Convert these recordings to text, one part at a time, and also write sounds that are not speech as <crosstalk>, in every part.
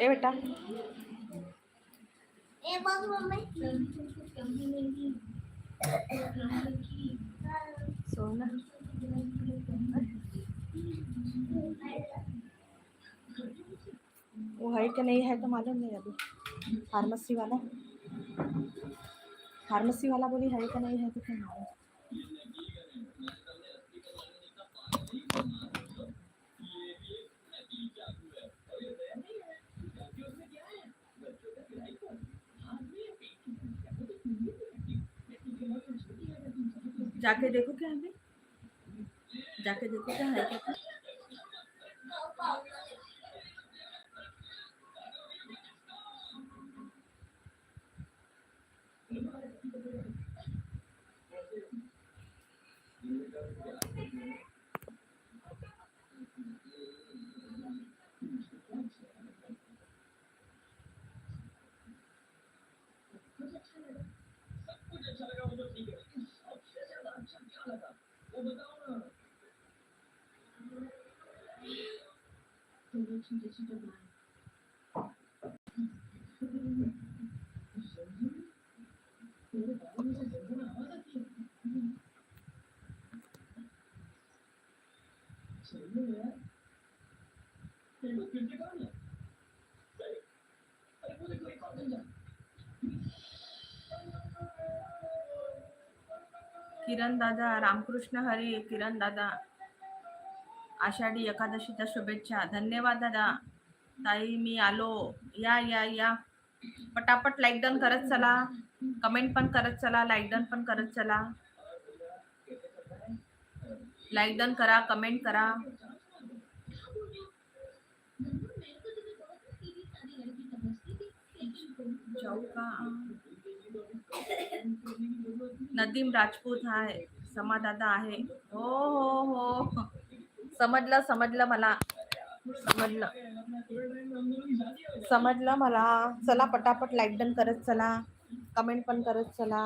ए बेटा. ए बघ मम्मी. सोना वो है कि नहीं है तो मालूम नहीं अभी. फार्मेसी वाला. फार्मेसी वाला बोली है कि नहीं है तो क्या मालूम. जाके देखो क्या है? जाके देखो क्या है क्या किरण दादा रामकृष्ण हरी किरण दादा. आषाढी एकादशीच्या शुभेच्छा. धन्यवाद दादा. ताई मी आलो. या या या. पटापट लाईक डन करत चला. कमेंट पण करत चला. लाईक डन पण करत चला. लाईक डन करा कमेंट करा. जाऊ का? नदीम राजपूत आहे. समादादा आहे. हो हो हो. समजलं समजलं मला. समजलं. समजलं मला. चला पटापट लाईक डन करत चला. कमेंट पण करत चला.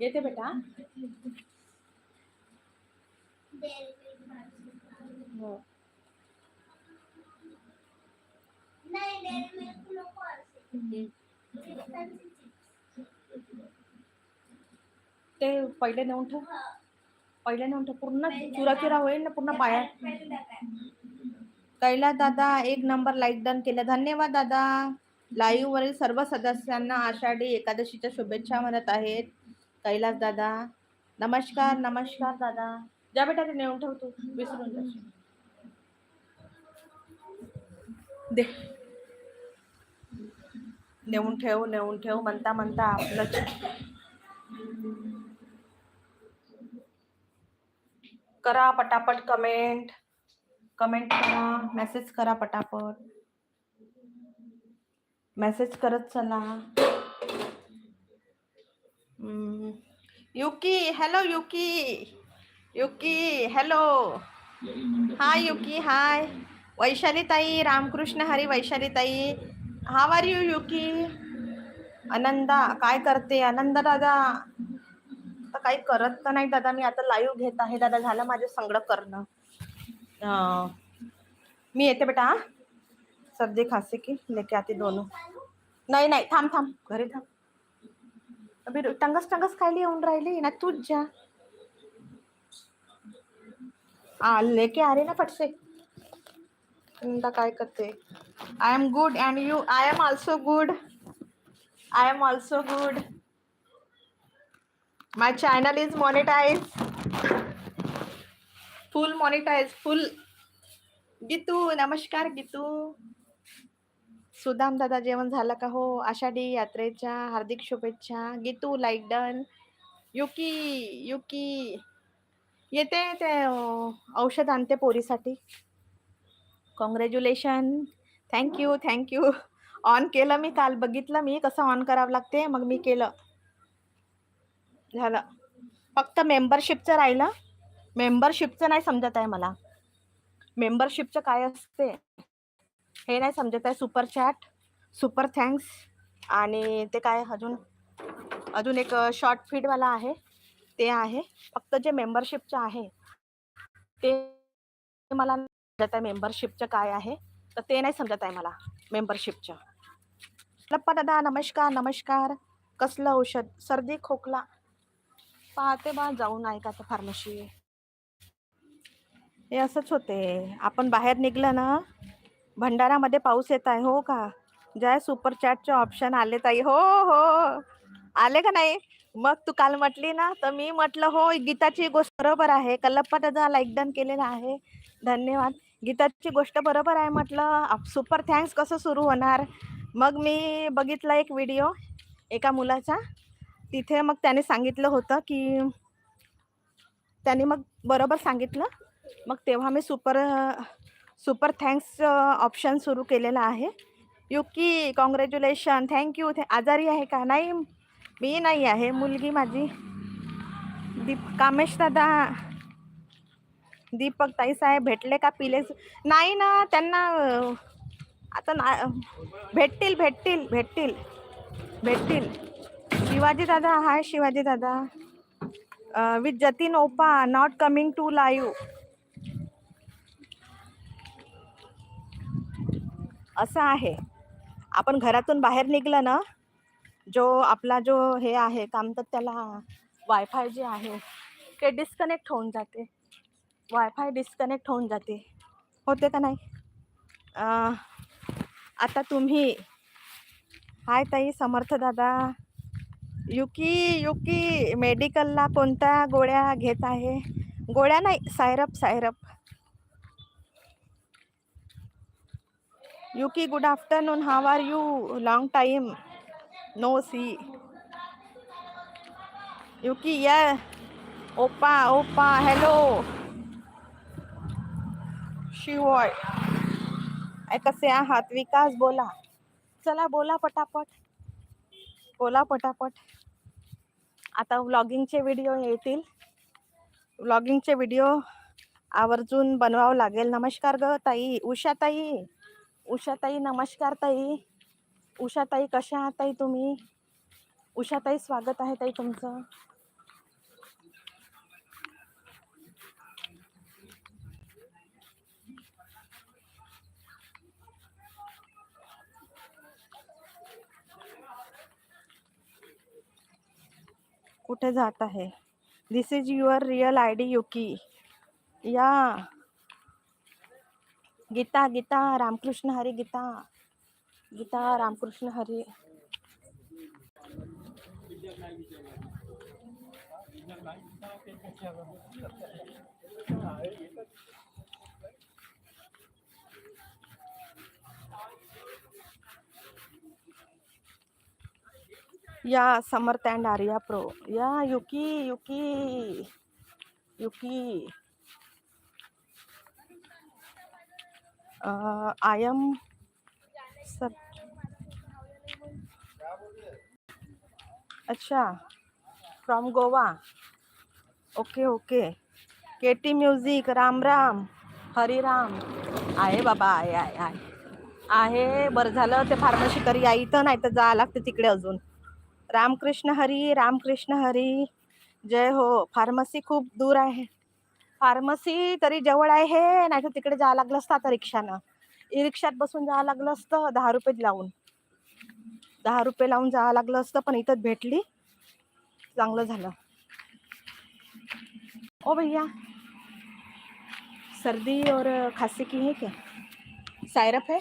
येते बेटा. हो. नाही ते पहिले नेऊन ठेव. पहिले नेऊन ठेव. पूर्ण चुरा चुरा होईल ना पूर्ण पाया कैलास दादा एक नंबर लाईक डन केलं. धन्यवाद दादा. लाईव्ह वरील सर्व सदस्यांना आषाढी एकादशीच्या शुभेच्छा म्हणत आहेत. कैलास दादा. नमस्कार नमस्कार दादा. ज्या बेटा ते नेऊन ठेव तू. विसरून जाशील दे. नेऊन ठेव नेऊन ठेव. म्हणता म्हणता आपलं करा पटापट कमेंट कमेंट करा मेसेज करा पटापट. मेसेज करत चला. Yuki hello Yuki. Yuki hello hi Yuki hi Vaishali Tai Ramkrishna Hari Vaishali Tai how are you Yuki? Ananda काय करते? आनंद दादा. काही करत तर नाही दादा मी आता लाईव्ह घेत आहे दादा झालं माझं संगड करणं. मी येते बेटा हा? सर्दी खासी की लेके आते दोन. नाही नाही थांब थांब घरी थांब. अभि टंगस टंगस खायला येऊन राहिली ना तूच जा. आ लेके आ रे ना पटसे काय करते? I am good and you I am also good I am also good my channel is monetize full monetize full Geetu नमस्कार गीतू सुदाम दादा जेवण झालं का हो? आषाढी यात्रेच्या हार्दिक शुभेच्छा. Geetu like done Yuki Yuki येते ते औषध आणते पोरीसाठी. Congratulation thank you thank you on केलं मी काल. बघितलं मी कसं ऑन करावं लागते. मग मी केलं. झालं. फक्त मेंबरशिपचं राहिलं. मेंबरशिपचं नाही समजत आहे मला. मेंबरशिपचं काय असते? हे नाही समजत आहे. सुपर चॅट सुपर थँक्स आणि ते काय अजून? अजून एक शॉर्ट फीडवाला आहे. ते आहे. फक्त जे मेंबरशिपचं आहे ते मला समजत आहे मेंबरशिपचं काय आहे. तर ते नाही समजत आहे मला मेंबरशिपचं लप्पा दादा नमस्कार नमस्कार. कसलं औषध? सर्दी खोकला. पाहते बा जाऊन ऐकायचं फार्मशी हे असंच होते. आपण बाहेर निघलं ना भंडारामध्ये पाऊस येत आहे हो का? जय सुपर चॅटचे ऑप्शन आले ताई. हो हो. आले का नाही? मग तू काल म्हटली ना तर मी म्हटलं हो गीताची गोष्ट बरोबर आहे. कल्लप्पा त्याचा लाईक डन केलेला आहे. धन्यवाद. गीताची गोष्ट बरोबर आहे म्हटलं. सुपर थँक्स कसं सुरू होणार? मग मी बघितला एक व्हिडिओ एका मुलाचा. तिथे मग त्याने सांगितलं होतं की त्याने मग बरोबर सांगितलं. मग तेव्हा मी सुपर सुपर थँक्स ऑप्शन सुरू केलेला आहे. युकी कॉंग्रॅच्युलेशन थँक्यू थे आजारी आहे का? नाही मी नाही आहे. मुलगी माझी दीप कामेश दादा दीपक ताई साहेब भेटले का पिले? नाही ना त्यांना आता ना भेटतील भेटतील भेटतील भेटतील. शिवाजी दादा हाय शिवाजी दादा. विथ जतीन ओपा नॉट कमिंग टू लाईव्ह असं आहे. आपण घरातून बाहेर निघलं ना जो आपला जो हे आहे काम तर त्याला वायफाय जे आहे ते डिस्कनेक्ट होऊन जाते. वायफाय डिस्कनेक्ट होऊन जाते. होते का नाही? आता तुम्ही हाय ताई समर्थ दादा. युकी युकी मेडिकलला कोणत्या गोळ्या घेत आहे? गोळ्या नाही syrup syrup. Yuki good afternoon how are you long time no see Yuki या ओपा ओपा हॅलो शिवॉय. ऐ कसे आहात? विकास बोला. चला बोला पटापट. बोला पटापट. आता व्लॉगिंगचे व्हिडिओ येतील. व्लॉगिंगचे व्हिडिओ आवर्जून बनवावं लागेल. नमस्कार ग ताई. उषाताई. उषाताई नमस्कार ताई. उषाताई कशा आहात ताई तुम्ही? उषाताई स्वागत आहे ताई तुमचं. कुठे जात आहे? This is your real I D Yuki या. गीता गीता, रामकृष्ण हरी गीता. गीता, रामकृष्ण हरी. या समर्थ अँड आर्या प्रो या Yuki Yuki Yuki. I am सब अच्छा from Goa. Okay okay. K T music Ram Ram. Hariram आहे बाबा आहे आहे आहे. आहे बरं झालं ते फार्मशी करी. आई तर नाही तर जावं लागते तिकडे अजून. रामकृष्ण हरी रामकृष्ण हरी. जय हो फार्मसी खूप दूर आहे. फार्मसी तरी जवळ आहे नाही तर तिकडे जावं लागलं असतं आता रिक्षानं. ई रिक्षात बसून जावं लागलं असतं दहा रुपये लावून. दहा रुपये लावून जावं लागलं असतं पण इथंच भेटली. चांगलं झालं. ओ भैया. सर्दी और खांसी की है क्या? सायरप है?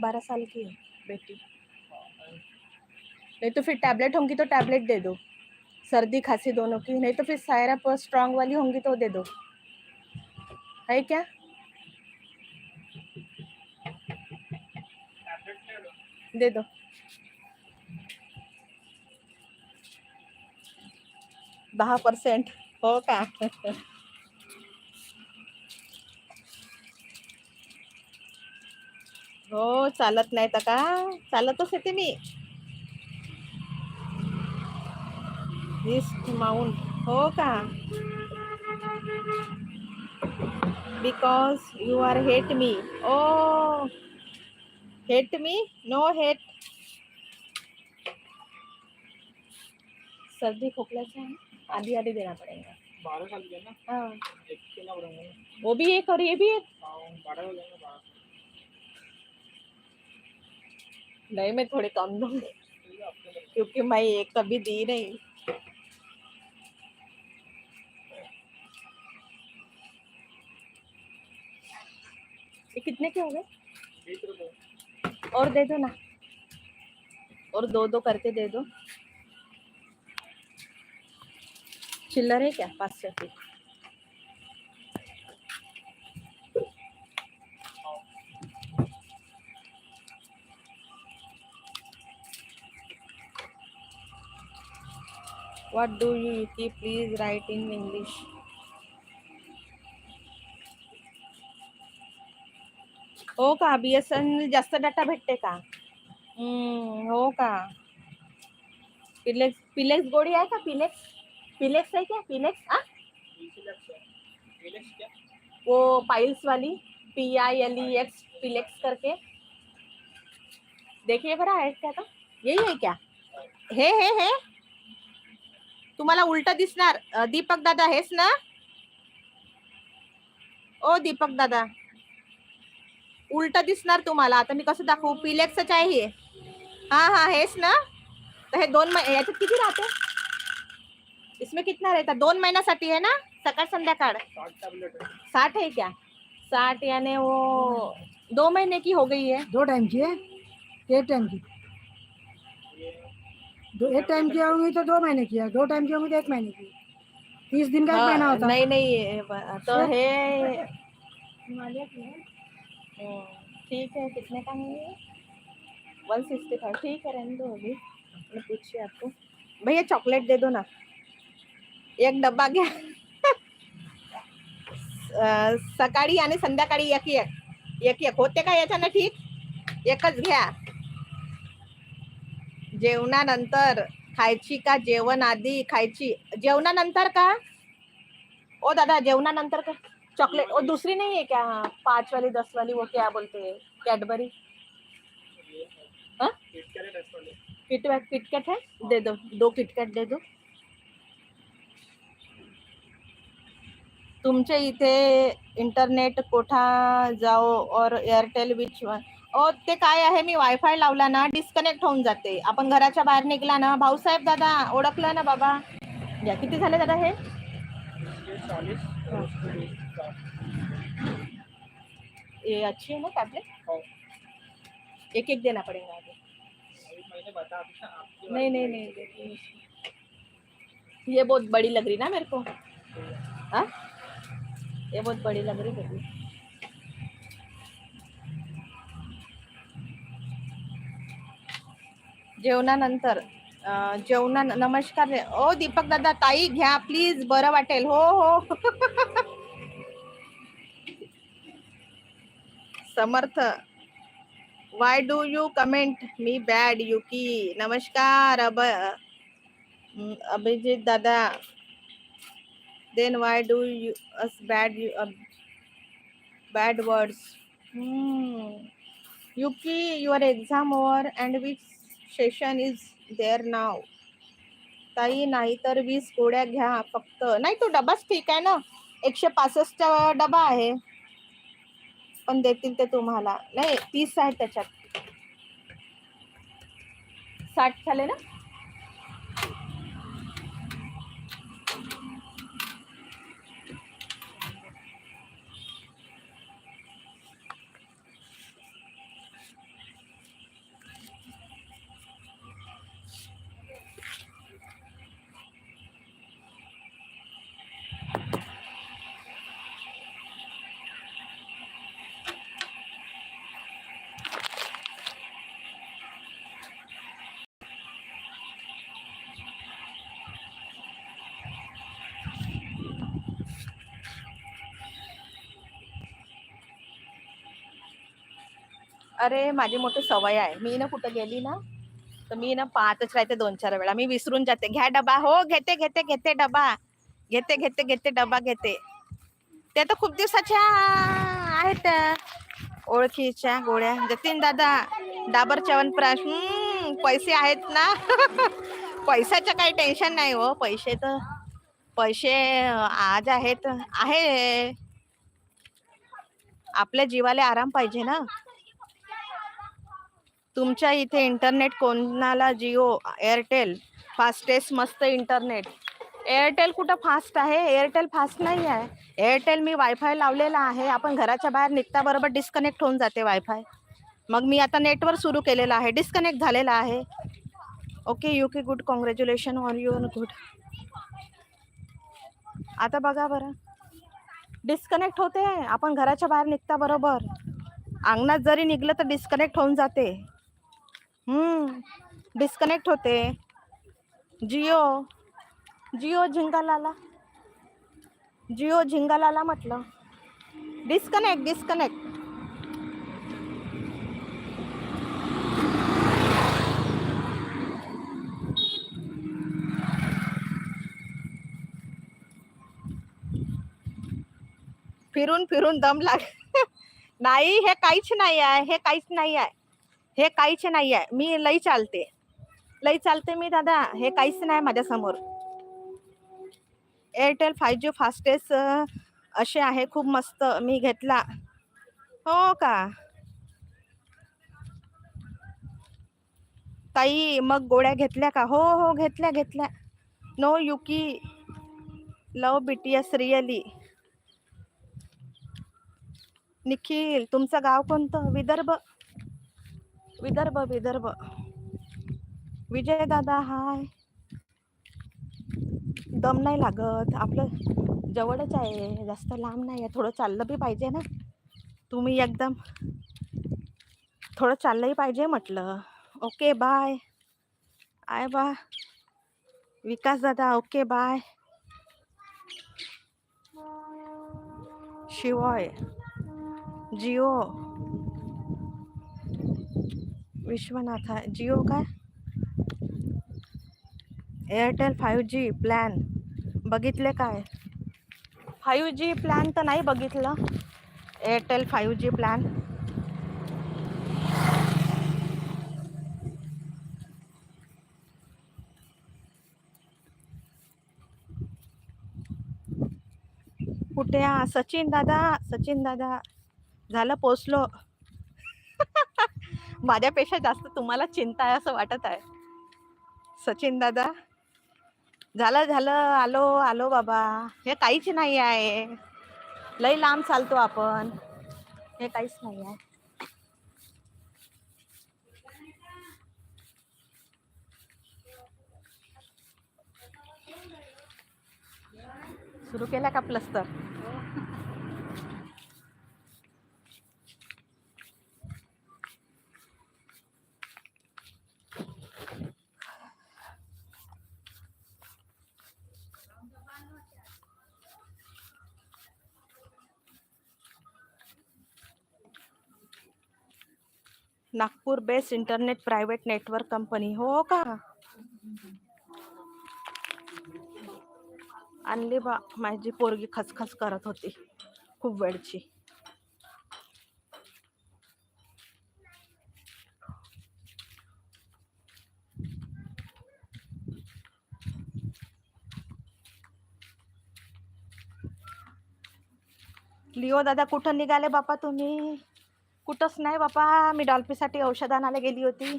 बारह साल की है बेटी. नहीं तो फिर टैबलेट होंगी तो टैबलेट दे दो। सर्दी खांसी दोनों की, नहीं तो फिर सायरप स्ट्रांग वाली होंगी तो दे दो। है क्या? दे दो। दहा पर्सेंट हो का? हो, चालत नाही तर का? चालतच येते मी. ईस्ट माउंट हो का? Because you are hate me O hate me no hate सर्दी खोकल्याचा आधी आधी देना पड़ेगा बारह साल के ना? हाँ, एक के ना बढ़ाऊंगा ना वो भी एक और ये भी एक. बारह हो जाएंगे बारह नहीं मैं थोड़े कम दूंगी क्योंकि मैं एक कभी दी नहीं. ये कितने के हो गए और दे दो ना और दो दो करके दे दो चिल्लर है क्या पाँच सौ की What do you Yuki? Please write in English. हो का? बी एस एन जास्त डाटा भेटते का? हम्म, हो का? पिलेक्स पिलेक्स गोळी आहे का? पिलेक्स पिलेक्स है क्या? पिलेक्स आ? है वो पाइल्स वाली P I L E X Pilex करके. देखिए बरा है क्या तो यही है क्या? हे हे हे. तुम्हाला उलट दिसणार. दीपक दादा हेच ना? ओ दीपक दादा. उलट दिसणार तुम्हाला. आता मी कसं दाखवू? पिलेक्सच आहे हे हा हा हेच ना? तर हे दोन महि- याच्यात किती राहते? इसमें कितना रहता? दोन महिन्यासाठी आहे ना? सकाळ संध्याकाळ. साठ है क्या? साठ यानी वो दो महीने की हो गई है. दो टाइम की है? एक टाइम की. दो एक टाइम की होंगी तो दो महीने की है. दो टाइम की होंगी तो एक महीने की तीस दिन का एक महीना हाँ, होता नहीं नहीं तो है। हम्म, हो. ठीक है कितने का है ये वन सिक्सटी फाइव ठीक है रहने दो अभी. मैं पूछिए आपको. भैया चॉकलेट दे दो ना. एक डब्बा घ्या <laughs> सकाळी आणि संध्याकाळी एक एक एक एक होते का याच्यानं ठीक? एकच घ्या. जेवणानंतर खायची का? जेवण आधी खायची. जेवणानंतर का? ओ दादा जेवणानंतर का? चॉकलेट वो दूसरी नहीं है क्या? हाँ, पाँच वाली दस वाली वो क्या बोलते हैं? कैडबरी किट किटकैट है? दे दो दो किटकैट दे दो। तुमच्या इथे इंटरनेट कोठा जाओ और एअरटेल विच वन ओ ते काय आहे मी वायफाय लावला ना डिस्कनेक्ट होऊन जाते. आपण घराच्या बाहेर निघला ना भाऊसाहेब दादा ओळखलं ना बाबा? या किती झाले दादा हे. ये अच्छी है ना टैबलेट एक एक देना पड़ेगा आगे। नहीं नहीं नहीं ये बहुत बड़ी लग रही ना मेरे को। हाँ? ये बहुत बड़ी लग रही बेबी जेवणानंतर जेवणा नमस्कार ओ दीपक दादा ताई घ्या प्लीज बरं वाटेल. हो हो. <laughs> Samarth. Why do you comment me bad Yuki नमस्कार अब अभिजित दादा. Then why do you us bad you bad words Yuki your exam over and which session is there now ताई नाही तर वीस गोळ्या घ्या फक्त. नाही तो डबाच ठीक आहे ना? एकशे पासष्टचा डबा आहे. पण देतील ते तुम्हाला. नाही तीस आहेत त्याच्यात. साठ झाले ना? अरे माझी मोठी सवय आहे. मी ना कुठं गेली ना तर मी ना पाहतच राहते दोन चार वेळा. मी विसरून जाते. घ्या डबा. हो घेते घेते घेते डबा. घेते घेते घेते डबा घेते. ते तर खूप दिवसाच्या आहेत. ओळखीच्या गोळ्या. म्हणजे जतीन दादा डाबर च्यवनप्राश. पैसे आहेत ना. <laughs> पैशाचं काही टेन्शन नाही हो. पैसे तर पैसे आज आहेत. आहे. आपल्या जीवाला आराम पाहिजे ना. तुमच्या इथे इंटरनेट कोणाला जिओ एअरटेल फास्टेस्ट मस्त इंटरनेट. एअरटेल कुठं फास्ट आहे? एअरटेल फास्ट नाही आहे. एअरटेल मी वायफाय लावलेला आहे. आपण घराच्या बाहेर निघता बरोबर डिस्कनेक्ट होऊन जाते वायफाय. मग मी आता नेटवर सुरू केलेलं आहे. डिस्कनेक्ट झालेला आहे. Okay U K good congratulation on your good आता बघा बरं. डिस्कनेक्ट होते. आपण घराच्या बाहेर निघता बरोबर. अंगणात जरी निघलं तर डिस्कनेक्ट होऊन जाते. डिस्कनेक्ट होते. जिओ. जिओ झिंगालाला. जिओ झिंगालाला म्हटलं. डिस्कनेक्ट डिस्कनेक्ट फिरून फिरून दम लाग <laughs> नाही हे काहीच नाही आहे हे काहीच नाही आहे. हे काहीच नाही आहे मी लई चालते. लई चालते मी दादा. हे काहीच नाही माझ्यासमोर. एअरटेल फाय जी फास्टेस्ट असे आहे. खूप मस्त. मी घेतला. हो का? ताई मग गोळ्या घेतल्या का? हो हो घेतल्या घेतल्या. No Yuki love B T S really Nikhil तुमचं गाव कोणतं? विदर्भ? विदर्भ विदर्भ. विजय दादा हाय. दम नाही लागत. आपलं जवळच आहे. जास्त लांब नाही आहे. थोडं चाललं बी पाहिजे ना. तुम्ही एकदम थोडं चाललंही पाहिजे म्हटलं. Okay bye. आय बा. विकास दादा ओके बाय. शिवाय. जिओ. विश्वनाथ जिओ काय एअरटेल फाईव्ह जी प्लॅन बघितले काय? फाईव्ह जी प्लॅन तर नाही बघितलं. एअरटेल फाईव्ह जी प्लॅन कुठे? सचिन दादा सचिन दादा. झालं पोचलो. माझ्यापेक्षा जास्त तुम्हाला चिंता आहे असं वाटत आहे? सचिन दादा? झालं झालं. आलो आलो बाबा. हे काहीच नाही आहे. लई लांब चालतो आपण. हे काहीच नाही आहे. सुरू केला का प्लस्तर? Nagpur best internet private network company हो का? आणली बा माझी पोरगी खसखस करत होती खूप वेळची. लिओ दादा कुठं निघाले बापा तुम्ही? कुठंच नाही बापा मी डॉल्फीसाठी औषध आणायला गेली होती.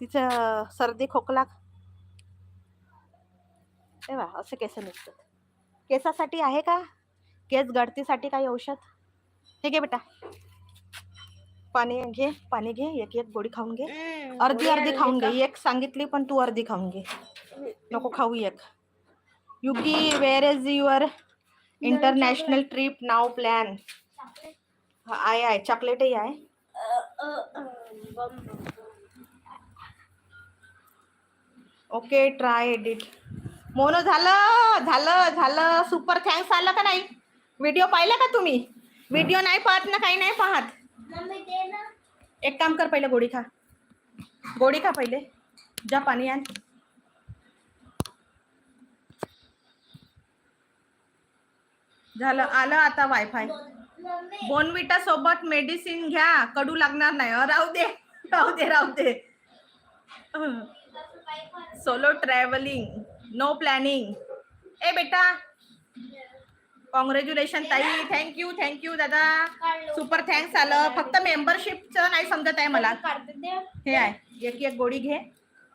तिचं सर्दी खोकला. वा असे केस निघतात. केसासाठी आहे का? केस गळतीसाठी काही औषध? हे घे बेटा. पाणी घे पाणी घे एक एक गोळी खाऊन घे. अर्धी अर्धी खाऊन घे. एक सांगितली पण तू अर्धी खाऊन घे. नको खाऊ एक. Yuki where is your international trip now plan आहे आहे. चॉकलेटही आहे. Okay try edit. मोनो झालं झालं झालं. सुपर थँक्स आलं का नाही? व्हिडिओ पाहिला का तुम्ही? व्हिडिओ नाही पाहत ना काही नाही पाहत. एक काम कर पहिले गोडी खा. गोडी खा पहिले. जा पाणी आण. झालं आलं आता वायफाय बोनविटा सोबत मेडिसिन घ्या. कडू लागणार नाही. राहू दे. राहू दे राहू दे. Solo travelling. No planning. ए बेटा. कॉंग्रॅच्युलेशन ताई. थँक्यू थँक्यू दादा. सुपर थँक्स आलं. फक्त मेंबरशिपचं नाही समजत आहे मला. हे आहे. एक एक गोळी घे.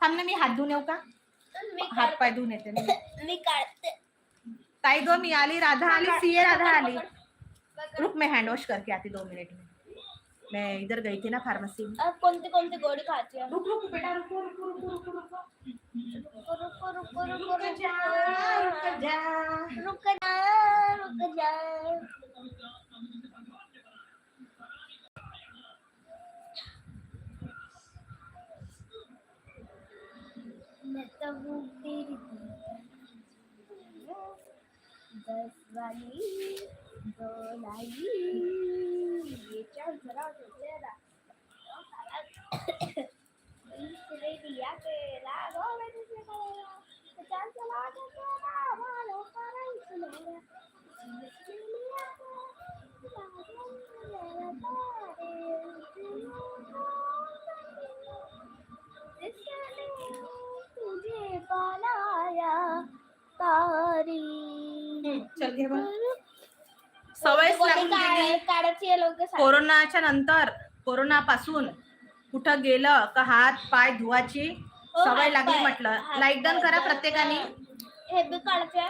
थांब ना मी हात धुवून येऊ का? मी हात पाय धुवून येते. मी काढते. ताई गो मी आली. राधा आली. सीए राधा आली. रुक मैं हैंड वॉश करके आती दो मिनट में। मैं इधर गई थी ना फार्मेसी में। अब कोणती कोणती गोळी खायची आहे? रुक रुक बेटा रुको रुको रुको रुको रुको। रुको, रुको, रुको, रुको, रुक जा। रुक जा रुक जा रुक। जा तो हूँ दस वाली। लाई चल तुझे बनाया तारी चल घे बघ सवयच लागून गेली. काढायची आहे लोक कोरोनाच्या नंतर कोरोनापासून कुठं गेलं का हात पाय धुवाची सवय लागली म्हटलं. पाय करा. प्रत्येकाने. हे बी आहे.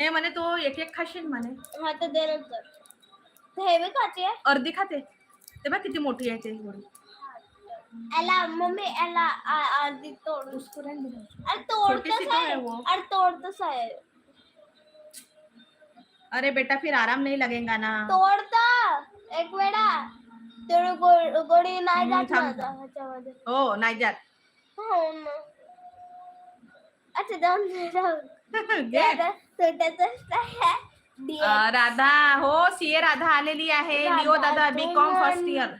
हे म्हणे तो एक एक खाशील म्हणे. हा तर दे नंतर. तर हे बी आहे. अर्धी खाते. ते बघ किती मोठी आहे ते याला मम्मी आ- आधी तोड. उसको. अरे छोटी सी तोडतच तो आहे. अरे तोडतच आहे. अरे बेटा फिर आराम नहीं लगेगा ना तोडता एक वेळा तेवढी गो- गोळी नाही हम्म, जात थांब. माझा ह्याच्यामध्ये हो नाही जात हो ना अच्छा जाऊन दे, जाऊन. घे. आहे. राधा हो सीए राधा आलेली आहे लिओ दादा B com first year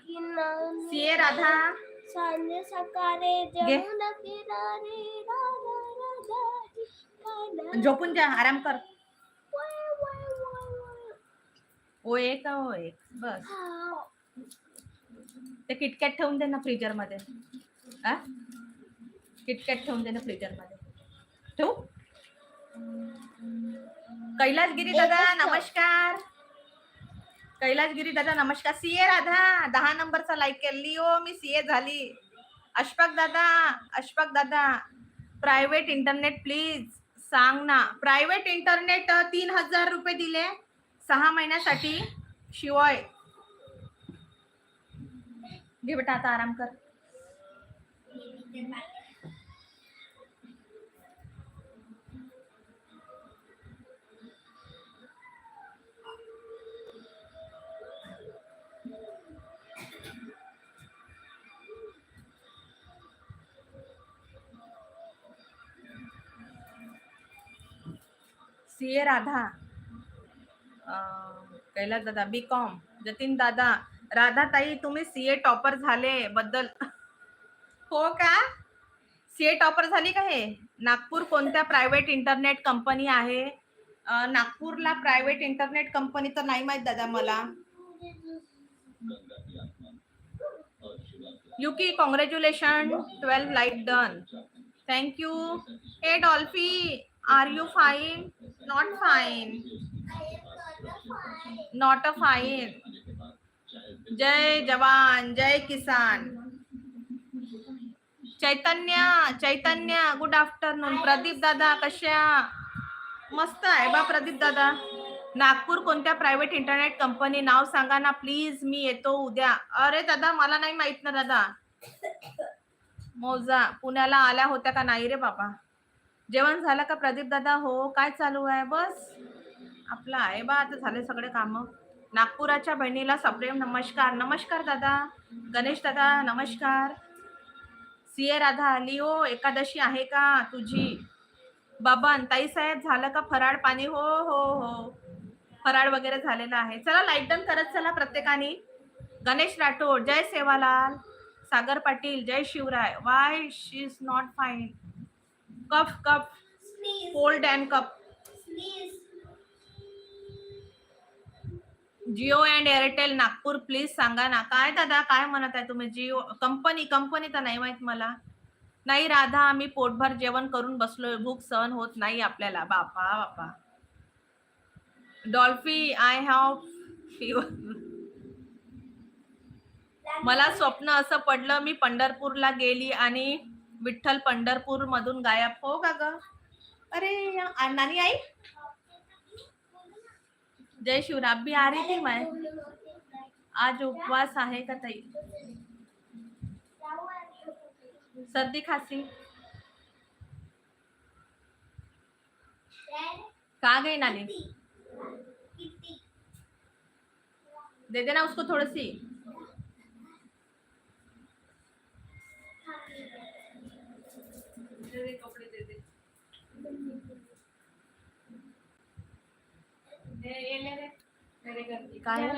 CA Radha सांजे सकाळी घे. जमुना किनारी. झोपून जा आराम कर वय, वय, वय, वय. ओ एक ओ एक बस. हा. ते किटकॅट ठेवून दे ना फ्रीजरमध्ये आ? किटकॅट ठेवून दे ना फ्रीजरमध्ये ठेवू? कैलासगिरी दादा. नमस्कार. कैलासगिरी दादा नमस्कार. सीए राधा दहा नंबरचा लाईक केली. ओ मी सीए झाली. अशफाक दादा अशफाक दादा प्रायव्हेट इंटरनेट प्लीज सांग ना. प्रायव्हेट इंटरनेट तीन हजार रुपये दिले. सहा महिन्यासाठी शिवाय. घे बेटा आता आराम कर. सी ए राधा. कैलास दादा बी कॉम जतीन दादा राधा ताई तुम्ही सी ए टॉपर झाले बद्दल. हो का? सी ए टॉपर झाली का हे? नागपूर कोणत्या प्रायव्हेट इंटरनेट कंपनी आहे? नागपूरला प्रायव्हेट इंटरनेट कंपनी तर नाही माहीत दादा मला. Yuki congratulation twelve light done thank you A Dolphy are you fine not fine not a fine जय जवान जय किसान. चैतन्य चैतन्य गुड आफ्टरनून प्रदीप दादा कशा? मस्त आहे बा प्रदीप दादा. नागपूर कोणत्या प्रायव्हेट इंटरनेट कंपनी नाव सांगा ना प्लीज मी येतो उद्या. अरे दादा मला नाही माहीत ना दादा. मोजा पुण्याला आल्या होत्या का? नाही रे बाबा. जेवण झालं का प्रदीप दादा? हो काय चालू आहे? बस. आपलं आहे बा आता झाले सगळे काम. नागपुराच्या बहिणीला सप्रेम नमस्कार. नमस्कार दादा. गणेश दादा नमस्कार. सीए राधा आली हो एकादशी आहे का तुझी? बाबन ताई साहेब झालं का फराळ पाणी? हो हो हो. फराळ वगैरे झालेलं आहे. चला लाइट डन करत चला प्रत्येकाने. गणेश राठोड जय सेवालाल. सागर पाटील जय Shivrai. Why she is not fine cough cough. Cold and cough Jio and Airtel Nagpur please सांगा ना. काय दादा काय म्हणत आहे तुम्ही? जिओ कंपनी कंपनी तर नाही माहीत मला. नाही राधा आम्ही पोटभर जेवण करून बसलोय. भूक सहन होत नाही आपल्याला. बापा बापा. डॉल्फी आय हॅव फिवर मला स्वप्न असं पडलं मी पंढरपूरला गेली आणि विठ्ठल पंढरपूर मधून गायब. हो का ग. अरे नानी आई? जय शिवराम भी आ रही थी मैं। आज उपवास आहे का ताई? सर्दी खांसी। कहा गई नानी? दे देना उसको थोड़ी सी काय?